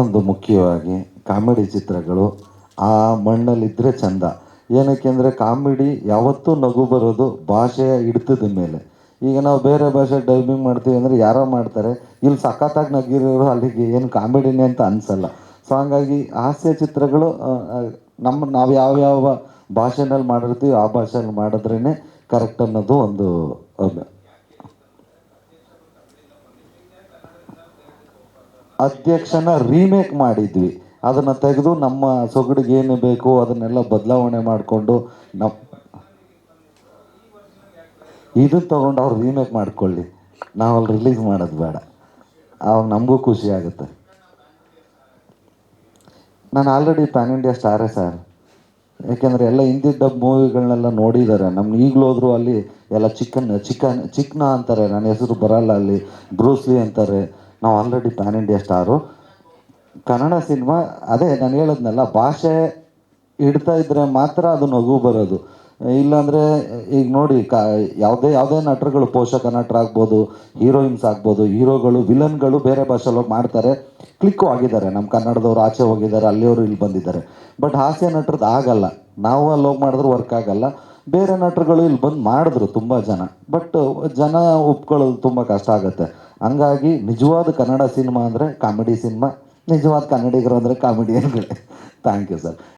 ಇನ್ನೊಂದು ಮುಖ್ಯವಾಗಿ ಕಾಮಿಡಿ ಚಿತ್ರಗಳು, ಆ ಮಣ್ಣಲ್ಲಿದ್ದರೆ ಚಂದ. ಏನಕ್ಕೆ ಅಂದರೆ ಕಾಮಿಡಿ ಯಾವತ್ತೂ ನಗು ಬರೋದು ಭಾಷೆಯ ಹಿಡಿತದ ಮೇಲೆ. ಈಗ ನಾವು ಬೇರೆ ಭಾಷೆ ಡೈವಿಂಗ್ ಮಾಡ್ತೀವಿ ಅಂದರೆ ಯಾರೋ ಮಾಡ್ತಾರೆ, ಇಲ್ಲಿ ಸಖತ್ತಾಗಿ ನಗಿರೋರು ಅಲ್ಲಿಗೆ ಏನು ಕಾಮಿಡಿನೇ ಅಂತ ಅನಿಸಲ್ಲ. ಸೊ ಹಂಗಾಗಿ ಹಾಸ್ಯ ಚಿತ್ರಗಳು ನಮ್ಮ ನಾವು ಯಾವ್ಯಾವ ಭಾಷೆನಲ್ಲಿ ಮಾಡಿರ್ತೀವಿ ಆ ಭಾಷೆಯಲ್ಲಿ ಮಾಡಿದ್ರೇ ಕರೆಕ್ಟ್ ಅನ್ನೋದು ಒಂದು ಅಧ್ಯಕ್ಷನ ರೀಮೇಕ್ ಮಾಡಿದ್ವಿ. ಅದನ್ನು ತೆಗೆದು ನಮ್ಮ ಸೊಗಡಿಗೆ ಏನು ಬೇಕು ಅದನ್ನೆಲ್ಲ ಬದಲಾವಣೆ ಮಾಡಿಕೊಂಡು ನಮ್ಮ ಇದನ್ನು ತೊಗೊಂಡು ಅವ್ರು ರೀಮೇಕ್ ಮಾಡ್ಕೊಳ್ಳಿ. ನಾವು ಅಲ್ಲಿ ರಿಲೀಸ್ ಮಾಡೋದು ಬೇಡ. ಅವಾಗ ನಮಗೂ ಖುಷಿ ಆಗುತ್ತೆ. ನಾನು ಆಲ್ರೆಡಿ ಪ್ಯಾನ್ ಇಂಡಿಯಾ ಸ್ಟಾರೇ ಸರ್ ಯಾಕೆಂದರೆ ಎಲ್ಲ ಹಿಂದಿ ಡಬ್ ಮೂವಿಗಳನ್ನೆಲ್ಲ ನೋಡಿದ್ದಾರೆ ನಮ್ಗೆ ಈಗಲೂ ಹೋದ್ರು ಅಲ್ಲಿ ಎಲ್ಲ ಚಿಕನ್ ಚಿಕನ್ ಚಿಕ್ನ ಅಂತಾರೆ. ನನ್ನ ಹೆಸರು ಬರಲ್ಲ ಅಲ್ಲಿ. ಬ್ರೂಸ್ಲಿ ಅಂತಾರೆ. ನಾವು already pan India star Kannada cinema ಅದೇ ನಾನು ಹೇಳೋದ್ನಲ್ಲ, ಭಾಷೆ ಇಡ್ತಾ ಇದ್ರೆ ಮಾತ್ರ ಅದು ನಗು ಬರೋದು. ಇಲ್ಲಾಂದರೆ, ಈಗ ನೋಡಿ, ಕ, ಯಾವುದೇ ಯಾವುದೇ ನಟರುಗಳು ಪೋಷಕ ನಟರಾಗ್ಬೋದು ಹೀರೋಯಿನ್ಸ್ ಆಗ್ಬೋದು, ಹೀರೋಗಳು ವಿಲನ್ಗಳು ಬೇರೆ ಭಾಷೆಯಲ್ಲಿ ಹೋಗಿ ಮಾಡ್ತಾರೆ ಕ್ಲಿಕ್ಕು ಆಗಿದ್ದಾರೆ. ನಮ್ಮ ಕನ್ನಡದವ್ರು ಆಚೆ ಹೋಗಿದ್ದಾರೆ, ಅಲ್ಲಿಯವರು ಇಲ್ಲಿ ಬಂದಿದ್ದಾರೆ. ಬಟ್ ಹಾಸ್ಯ ನಟರದ್ದು ಆಗಲ್ಲ. ನಾವು ಅಲ್ಲಿ ಹೋಗಿ ಮಾಡಿದ್ರೆ ವರ್ಕ್ ಆಗಲ್ಲ. ಬೇರೆ ನಟರುಗಳು ಇಲ್ಲಿ ಬಂದು ಮಾಡಿದ್ರು ತುಂಬ ಜನ. ಬಟ್ ಜನ ಒಪ್ಕೊಳ್ಳೋದು ತುಂಬ ಕಷ್ಟ ಆಗುತ್ತೆ. ಹಂಗಾಗಿ ನಿಜವಾದ ಕನ್ನಡ ಸಿನಿಮಾ ಅಂದರೆ ಕಾಮಿಡಿ ಸಿನಿಮಾ, ನಿಜವಾದ ಕನ್ನಡಿಗರು ಅಂದರೆ ಕಾಮಿಡಿಯನ್ಗಳೇ ಥ್ಯಾಂಕ್ ಯು ಸರ್